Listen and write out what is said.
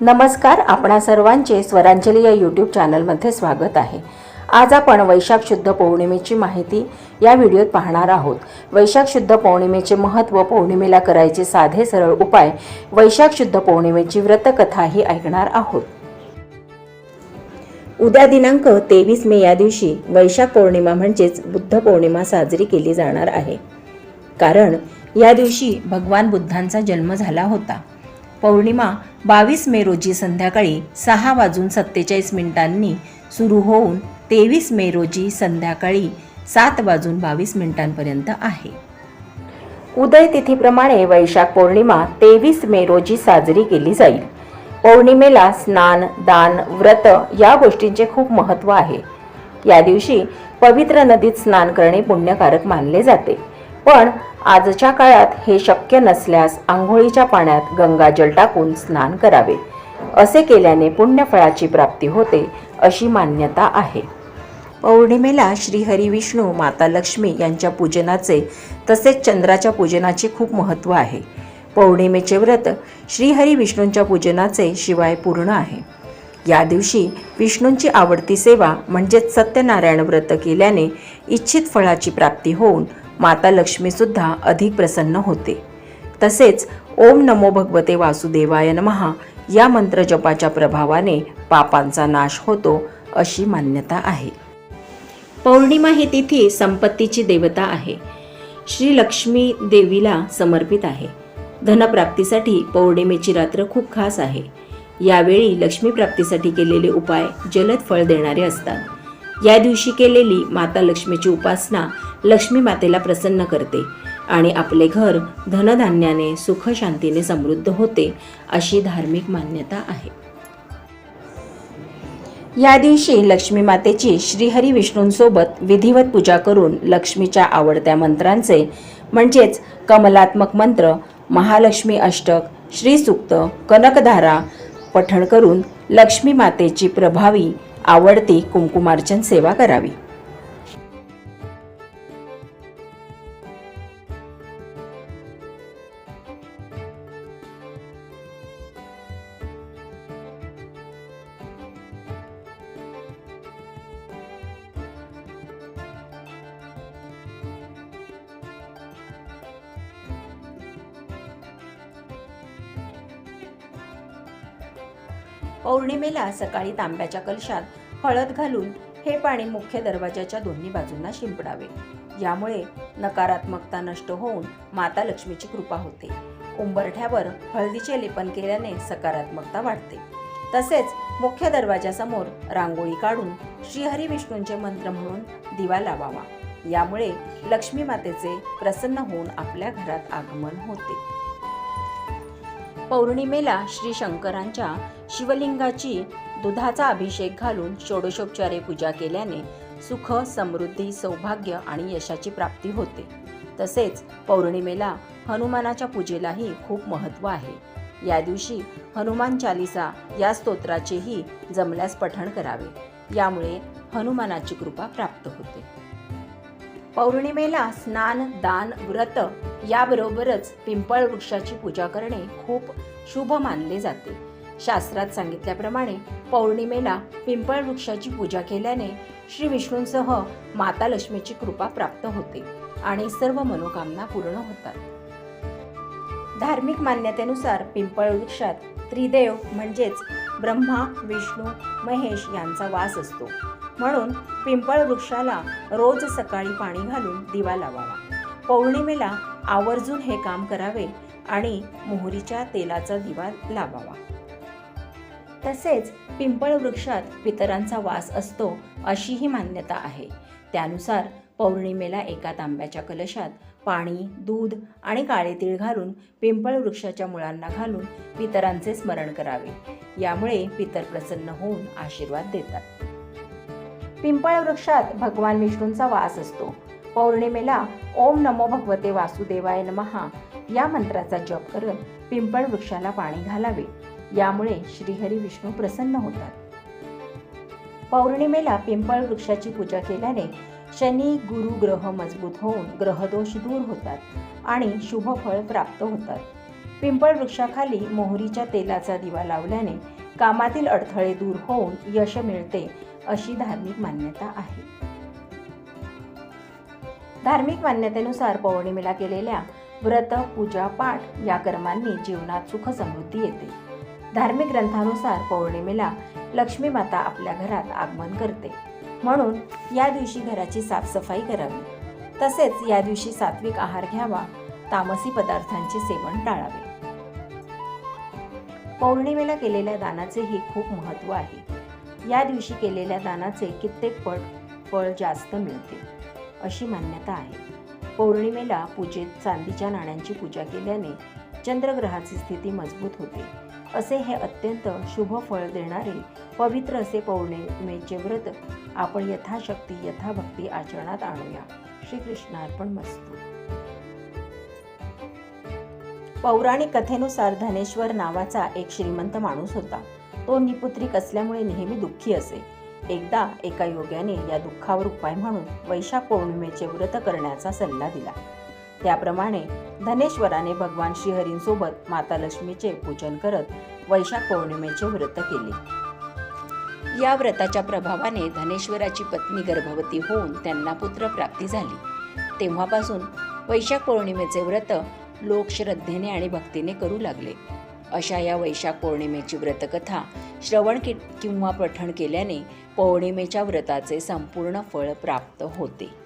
नमस्कार आपणा सर्वांचे स्वरांजली या यूट्यूब चॅनलमध्ये स्वागत आहे. आज आपण वैशाख शुद्ध पौर्णिमेची माहिती या व्हिडिओत पाहणार आहोत. वैशाख शुद्ध पौर्णिमेचे महत्त्व पौर्णिमेला करायचे साधे सरळ उपाय वैशाख शुद्ध पौर्णिमेची व्रतकथाही ऐकणार आहोत. उद्या दिनांक तेवीस मे या दिवशी वैशाख पौर्णिमा म्हणजेच बुद्ध पौर्णिमा साजरी केली जाणार आहे. कारण या दिवशी भगवान बुद्धांचा जन्म झाला होता. पौर्णिमा बावीस मे रोजी संध्याकाळी सहा वाजून सत्तेचाळीस मिनिटांनी सुरू होऊन तेवीस मे रोजी संध्याकाळी सात वाजून बावीस मिनिटांपर्यंत आहे. उदय तिथीप्रमाणे वैशाख पौर्णिमा तेवीस मे रोजी साजरी केली जाईल. पौर्णिमेला स्नान दान व्रत या गोष्टींचे खूप महत्त्व आहे. या दिवशी पवित्र नदीत स्नान करणे पुण्यकारक मानले जाते. पण आजच्या काळात हे शक्य नसल्यास आंघोळीच्या पाण्यात गंगाजल टाकून स्नान करावे. असे केल्याने पुण्यफळाची प्राप्ती होते अशी मान्यता आहे. पौर्णिमेला श्रीहरी विष्णू माता लक्ष्मी यांच्या पूजनाचे तसेच चंद्राच्या पूजनाचे खूप महत्त्व आहे. पौर्णिमेचे व्रत श्रीहरी विष्णूंच्या पूजनाचे शिवाय पूर्ण आहे. या दिवशी विष्णूंची आवडती सेवा म्हणजेच सत्यनारायण व्रत केल्याने इच्छित फळाची प्राप्ती होऊन माता लक्ष्मीसुद्धा अधिक प्रसन्न होते. तसेच ओम नमो भगवते वासुदेवाय नमहा या मंत्रजपाच्या प्रभावाने पापांचा नाश होतो अशी मान्यता आहे. पौर्णिमा ही तिथी संपत्तीची देवता आहे. श्री लक्ष्मी देवीला समर्पित आहे. धनप्राप्तीसाठी पौर्णिमेची रात्र खूप खास आहे. यावेळी लक्ष्मीप्राप्तीसाठी केलेले उपाय जलद फळ देणारे असतात. या दिवशी केलेली माता लक्ष्मीची उपासना लक्ष्मी मातेला प्रसन्न करते आणि आपले घर धनधान्याने सुख शांतीने समृद्ध होते अशी धार्मिक मान्यता आहे. या दिवशी लक्ष्मी मातेची श्रीहरी विष्णूंसोबत विधिवत पूजा करून लक्ष्मीच्या आवडत्या मंत्रांचे म्हणजेच कमलात्मक मंत्र महालक्ष्मी अष्टक श्रीसूक्त कनकधारा पठण करून लक्ष्मी मातेची प्रभावी आवडती कुंकुमार्चन सेवा करावी. पौर्णिमेला सकाळी तांब्याच्या कलशात हळद घालून हे पाणी मुख्य दरवाजाच्या दोन्ही बाजूंना शिंपडावे. यामुळे नकारात्मकता नष्ट होऊन माता लक्ष्मीची कृपा होते. उंबरठ्यावर हळदीचे लेपन केल्याने सकारात्मकता वाढते. तसेच मुख्य दरवाजासमोर रांगोळी काढून श्रीहरी विष्णूंचे मंत्र म्हणून दिवा लावावा. यामुळे लक्ष्मी मातेचे प्रसन्न होऊन आपल्या घरात आगमन होते. पौर्णिमेला श्री शंकरांच्या शिवलिंगाची दुधाचा अभिषेक घालून षोडशोपचारे पूजा केल्याने सुख समृद्धी सौभाग्य आणि यशाची प्राप्ती होते. तसेच पौर्णिमेला हनुमानाच्या पूजेलाही खूप महत्त्व आहे. या दिवशी हनुमान चालिसा या स्तोत्राचेही जमल्यास पठण करावे. यामुळे हनुमानाची कृपा प्राप्त होते. पौर्णिमेला स्नान दान व्रत याबरोबरच पिंपळ वृक्षाची पूजा करणे खूप शुभ मानले जाते. शास्त्रात सांगितल्याप्रमाणे पौर्णिमेला पिंपळ वृक्षाची पूजा केल्याने श्री विष्णूंसह माता लक्ष्मीची कृपा प्राप्त होते आणि सर्व मनोकामना पूर्ण होतात. धार्मिक मान्यतेनुसार पिंपळ वृक्षात त्रिदेव म्हणजेच ब्रह्मा विष्णू महेश यांचा वास असतो. म्हणून पिंपळ वृक्षाला रोज सकाळी पाणी घालून दिवा लावावा. पौर्णिमेला आवर्जून हे काम करावे आणि मोहरीच्या तेलाचा दिवा लावावा. तसेच पिंपळ वृक्षात पितरांचा वास असतो अशीही मान्यता आहे. त्यानुसार पौर्णिमेला एका तांब्याच्या कलशात पाणी दूध आणि काळे तीळ घालून पिंपळ वृक्षाच्या मुळांना घालून पितरांचे स्मरण करावे. यामुळे पितर प्रसन्न होऊन आशीर्वाद देतात. पिंपळ वृक्षात भगवान विष्णूंचा वास असतो. पौर्णिमेला ओम नमो भगवते वासुदेवाय नमहा या मंत्राचा जप करत पिंपळ वृक्षाला पाणी घालावे. यामुळे श्रीहरी विष्णू प्रसन्न होतात. पौर्णिमेला पिंपळ वृक्षाची पूजा केल्याने शनी गुरु ग्रह मजबूत होऊन ग्रहदोष दूर होतात आणि शुभ फळ प्राप्त होतात. पिंपळ वृक्षाखाली मोहरीच्या तेलाचा दिवा लावल्याने कामातील अडथळे दूर होऊन यश मिळते अशी धार्मिक मान्यता आहे. धार्मिक मान्यतेनुसार पौर्णिमेला केलेल्या व्रत पूजा पाठ या कर्मांनी जीवनात सुख समृद्धी येते. धार्मिक ग्रंथानुसार पौर्णिमेला लक्ष्मी माता आपल्या घरात आगमन करते. म्हणून या दिवशी घराची साफसफाई करावी. तसेच या दिवशी सात्विक आहार घ्यावा तामसी पदार्थांचे सेवन टाळावे. पौर्णिमेला केलेल्या दानाचेही खूप महत्त्व आहे. या दिवशी केलेल्या दानाचे कित्येक पट फळ जास्त मिळते अशी मान्यता आहे. पौर्णिमेला पूजेत चांदीच्या नाण्यांची पूजा केल्याने चंद्रग्रहाची स्थिती मजबूत होते. असे हे अत्यंत शुभ फळ देणारे पवित्र असे पौर्णिमेचे व्रत आपण यथाशक्ती यथाभक्ती आचरणात आणूया. श्रीकृष्णार्पण मस्तू. पौराणिक कथेनुसार धनेश्वर नावाचा एक श्रीमंत माणूस होता. तो निपुत्रिक असल्यामुळे नेहमी दुःखी असे. एकदा एका योग्याने या दुःखावर उपाय म्हणून वैशाख पौर्णिमेचे व्रत करण्याचा सल्ला दिला. त्याप्रमाणे धनेश्वराने भगवान श्रीहरींसोबत माता लक्ष्मीचे पूजन करत वैशाख पौर्णिमेचे व्रत केले. या व्रताच्या प्रभावाने धनेश्वराची पत्नी गर्भवती होऊन त्यांना पुत्र प्राप्ती झाली. तेव्हापासून वैशाख पौर्णिमेचे व्रत लोक श्रद्धेने आणि भक्तीने करू लागले. अशा या वैशाख पौर्णिमेची व्रतकथा श्रवण कि किंवा पठण केल्याने पौर्णिमेच्या व्रताचे संपूर्ण फळ प्राप्त होते.